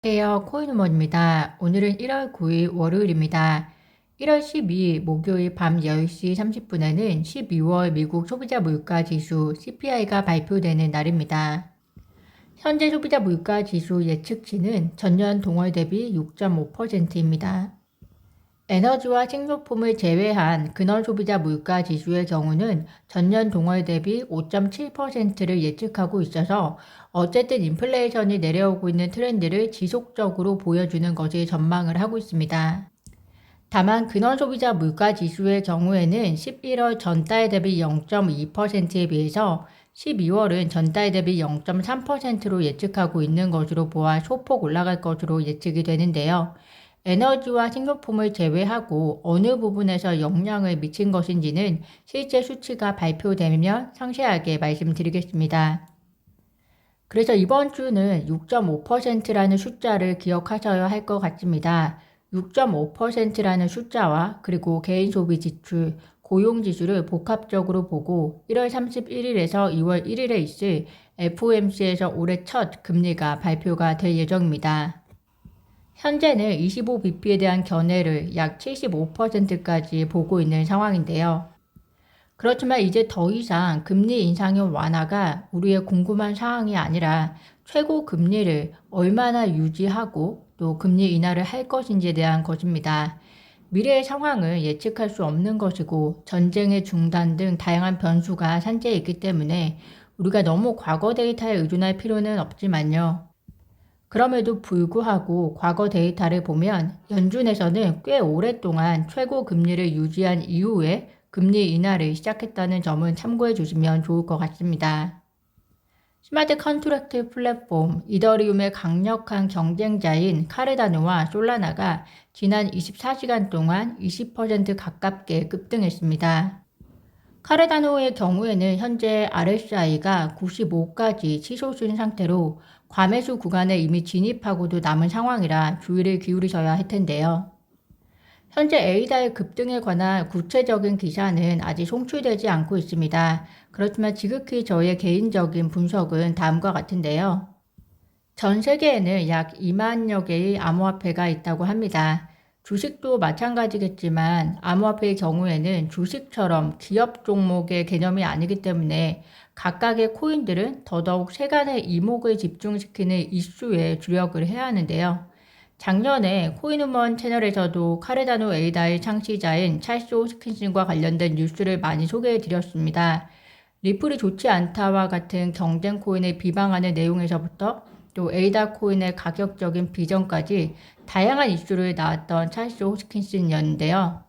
안녕하세요. 코인우먼입니다. 오늘은 1월 9일 월요일입니다. 1월 12일 목요일 밤 10시 30분에는 12월 미국 소비자 물가 지수 CPI가 발표되는 날입니다. 현재 소비자 물가 지수 예측치는 전년 동월 대비 6.5%입니다. 에너지와 식료품을 제외한 근원 소비자 물가 지수의 경우는 전년 동월 대비 5.7%를 예측하고 있어서 어쨌든 인플레이션이 내려오고 있는 트렌드를 지속적으로 보여주는 것을 전망을 하고 있습니다. 다만 근원 소비자 물가 지수의 경우에는 11월 전달 대비 0.2%에 비해서 12월은 전달 대비 0.3%로 예측하고 있는 것으로 보아 소폭 올라갈 것으로 예측이 되는데요. 에너지와 식료품을 제외하고 어느 부분에서 영향을 미친 것인지는 실제 수치가 발표되면 상세하게 말씀드리겠습니다. 그래서 이번 주는 6.5%라는 숫자를 기억하셔야 할 것 같습니다. 6.5%라는 숫자와 그리고 개인 소비 지출, 고용 지수를 복합적으로 보고 1월 31일에서 2월 1일에 있을 FOMC에서 올해 첫 금리가 발표가 될 예정입니다. 현재는 25bp에 대한 견해를 약 75%까지 보고 있는 상황인데요. 그렇지만 이제 더 이상 금리 인상의 완화가 우리의 궁금한 사항이 아니라 최고 금리를 얼마나 유지하고 또 금리 인하를 할 것인지에 대한 것입니다. 미래의 상황을 예측할 수 없는 것이고 전쟁의 중단 등 다양한 변수가 산재해 있기 때문에 우리가 너무 과거 데이터에 의존할 필요는 없지만요. 그럼에도 불구하고 과거 데이터를 보면 연준에서는 꽤 오랫동안 최고 금리를 유지한 이후에 금리 인하를 시작했다는 점은 참고해 주시면 좋을 것 같습니다. 스마트 컨트랙트 플랫폼 이더리움의 강력한 경쟁자인 카르다노와 솔라나가 지난 24시간 동안 20% 가깝게 급등했습니다. 카르다노의 경우에는 현재 RSI가 95까지 치솟은 상태로 과매수 구간에 이미 진입하고도 남은 상황이라 주의를 기울이셔야 할 텐데요. 현재 에이다의 급등에 관한 구체적인 기사는 아직 송출되지 않고 있습니다. 그렇지만 지극히 저의 개인적인 분석은 다음과 같은데요. 전 세계에는 약 2만여 개의 암호화폐가 있다고 합니다. 주식도 마찬가지겠지만 암호화폐의 경우에는 주식처럼 기업 종목의 개념이 아니기 때문에 각각의 코인들은 더더욱 세간의 이목을 집중시키는 이슈에 주력을 해야 하는데요. 작년에 코인우먼 채널에서도 카르다노 에이다의 창시자인 찰스 호스킨슨과 관련된 뉴스를 많이 소개해 드렸습니다. 리플이 좋지 않다와 같은 경쟁 코인을 비방하는 내용에서부터 또 에이다 코인의 가격적인 비전까지 다양한 이슈를 나왔던 찰스 호스킨슨이었는데요.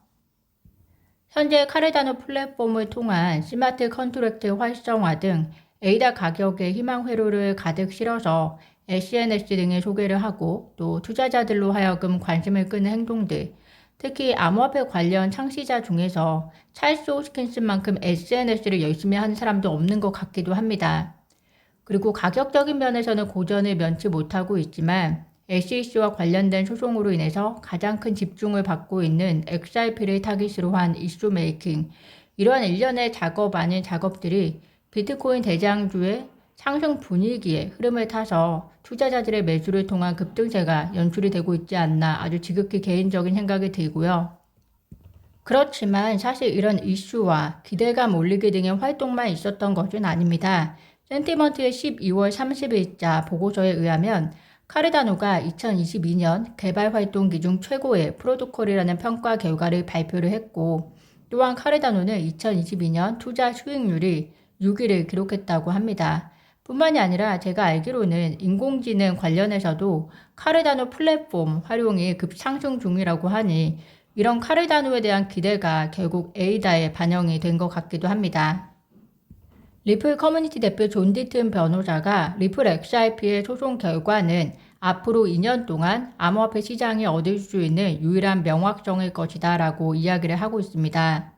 현재 카르다노 플랫폼을 통한 스마트 컨트랙트 활성화 등 에이다 가격의 희망 회로를 가득 실어서 SNS 등에 소개를 하고 또 투자자들로 하여금 관심을 끄는 행동들, 특히 암호화폐 관련 창시자 중에서 찰스 호스킨슨만큼 SNS를 열심히 하는 사람도 없는 것 같기도 합니다. 그리고 가격적인 면에서는 고전을 면치 못하고 있지만 SEC와 관련된 소송으로 인해서 가장 큰 집중을 받고 있는 XRP를 타깃으로 한 이슈 메이킹, 이러한 일련의 작업 아닌 작업들이 비트코인 대장주의 상승 분위기에 흐름을 타서 투자자들의 매수를 통한 급등세가 연출이 되고 있지 않나 아주 지극히 개인적인 생각이 들고요. 그렇지만 사실 이런 이슈와 기대감 올리기 등의 활동만 있었던 것은 아닙니다. 센티먼트의 12월 30일자 보고서에 의하면 카르다노가 2022년 개발 활동 기중 최고의 프로토콜이라는 평가 결과를 발표를 했고 또한 카르다노는 2022년 투자 수익률이 6위를 기록했다고 합니다. 뿐만이 아니라 제가 알기로는 인공지능 관련해서도 카르다노 플랫폼 활용이 급상승 중이라고 하니 이런 카르다노에 대한 기대가 결국 에이다에 반영이 된 것 같기도 합니다. 리플 커뮤니티 대표 존 디튼 변호사가 리플 XRP의 소송 결과는 앞으로 2년 동안 암호화폐 시장이 얻을 수 있는 유일한 명확성일 것이다 라고 이야기를 하고 있습니다.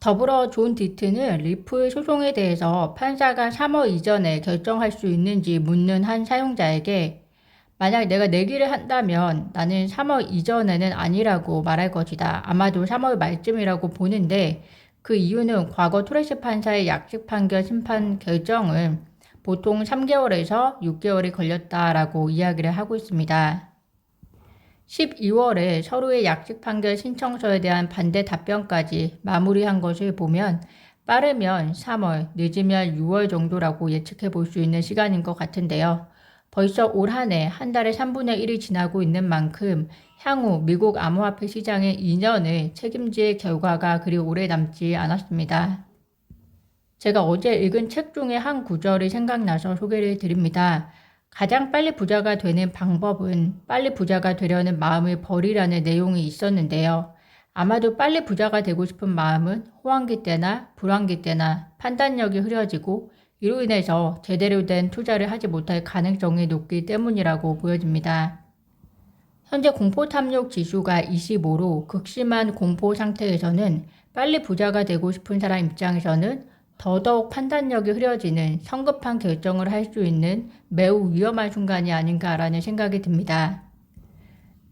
더불어 존 디튼은 리플 소송에 대해서 판사가 3월 이전에 결정할 수 있는지 묻는 한 사용자에게 만약 내가 내기를 한다면 나는 3월 이전에는 아니라고 말할 것이다. 아마도 3월 말쯤이라고 보는데 그 이유는 과거 토레스 판사의 약식 판결 심판 결정은 보통 3개월에서 6개월이 걸렸다라고 이야기를 하고 있습니다. 12월에 서로의 약식 판결 신청서에 대한 반대 답변까지 마무리한 것을 보면 빠르면 3월, 늦으면 6월 정도라고 예측해 볼 수 있는 시간인 것 같은데요. 벌써 올 한 해 한 달에 3분의 1이 지나고 있는 만큼 향후 미국 암호화폐 시장의 2년을 책임질 결과가 그리 오래 남지 않았습니다. 제가 어제 읽은 책 중에 한 구절이 생각나서 소개를 드립니다. 가장 빨리 부자가 되는 방법은 빨리 부자가 되려는 마음을 버리라는 내용이 있었는데요. 아마도 빨리 부자가 되고 싶은 마음은 호황기 때나 불황기 때나 판단력이 흐려지고 이로 인해서 제대로 된 투자를 하지 못할 가능성이 높기 때문이라고 보여집니다. 현재 공포 탐욕 지수가 25로 극심한 공포 상태에서는 빨리 부자가 되고 싶은 사람 입장에서는 더더욱 판단력이 흐려지는 성급한 결정을 할 수 있는 매우 위험한 순간이 아닌가라는 생각이 듭니다.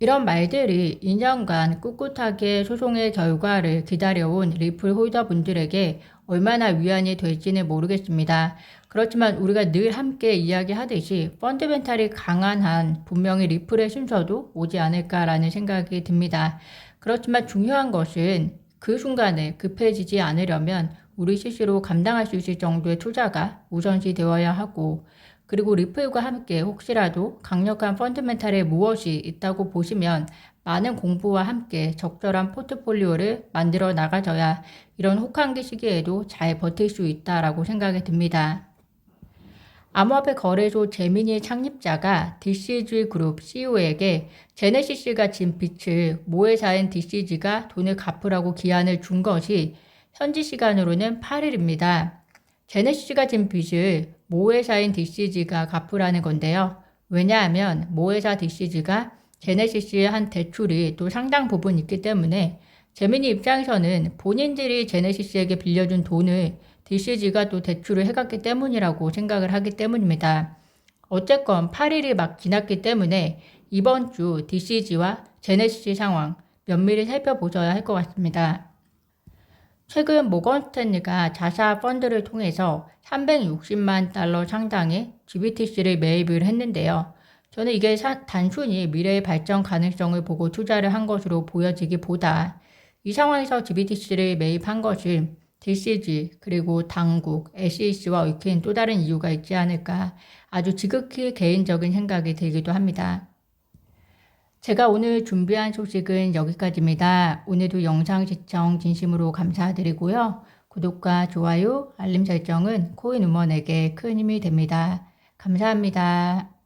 이런 말들이 2년간 꿋꿋하게 소송의 결과를 기다려온 리플 홀더분들에게 얼마나 위안이 될지는 모르겠습니다. 그렇지만 우리가 늘 함께 이야기하듯이 펀드멘탈이 강한 한 분명히 리플의 순서도 오지 않을까라는 생각이 듭니다. 그렇지만 중요한 것은 그 순간에 급해지지 않으려면 우리 스스로 감당할 수 있을 정도의 투자가 우선시 되어야 하고 그리고 리플과 함께 혹시라도 강력한 펀드멘탈에 무엇이 있다고 보시면 많은 공부와 함께 적절한 포트폴리오를 만들어 나가져야 이런 혹한기 시기에도 잘 버틸 수 있다라고 생각이 듭니다. 암호화폐 거래소 제미니 창립자가 DCG 그룹 CEO에게 제네시스가 진 빚을 모회사인 DCG가 돈을 갚으라고 기한을 준 것이 현지 시간으로는 8일입니다. 제네시스가 진 빚을 모회사인 DCG가 갚으라는 건데요. 왜냐하면 모회사 DCG가 제네시스의 한 대출이 또 상당 부분 있기 때문에 재민이 입장에서는 본인들이 제네시스에게 빌려준 돈을 DCG가 또 대출을 해갔기 때문이라고 생각을 하기 때문입니다. 어쨌건 8일이 막 지났기 때문에 이번 주 DCG와 제네시스 상황 면밀히 살펴보셔야 할 것 같습니다. 최근 모건 스탠리가 자사 펀드를 통해서 360만 달러 상당의 GBTC를 매입을 했는데요. 저는 이게 사, 단순히 미래의 발전 가능성을 보고 투자를 한 것으로 보여지기보다 이 상황에서 GBTC를 매입한 것은 DCG 그리고 당국, SEC와 얽힌 또 다른 이유가 있지 않을까 아주 지극히 개인적인 생각이 들기도 합니다. 제가 오늘 준비한 소식은 여기까지입니다. 오늘도 영상 시청 진심으로 감사드리고요. 구독과 좋아요, 알림 설정은 코인 우먼에게 큰 힘이 됩니다. 감사합니다.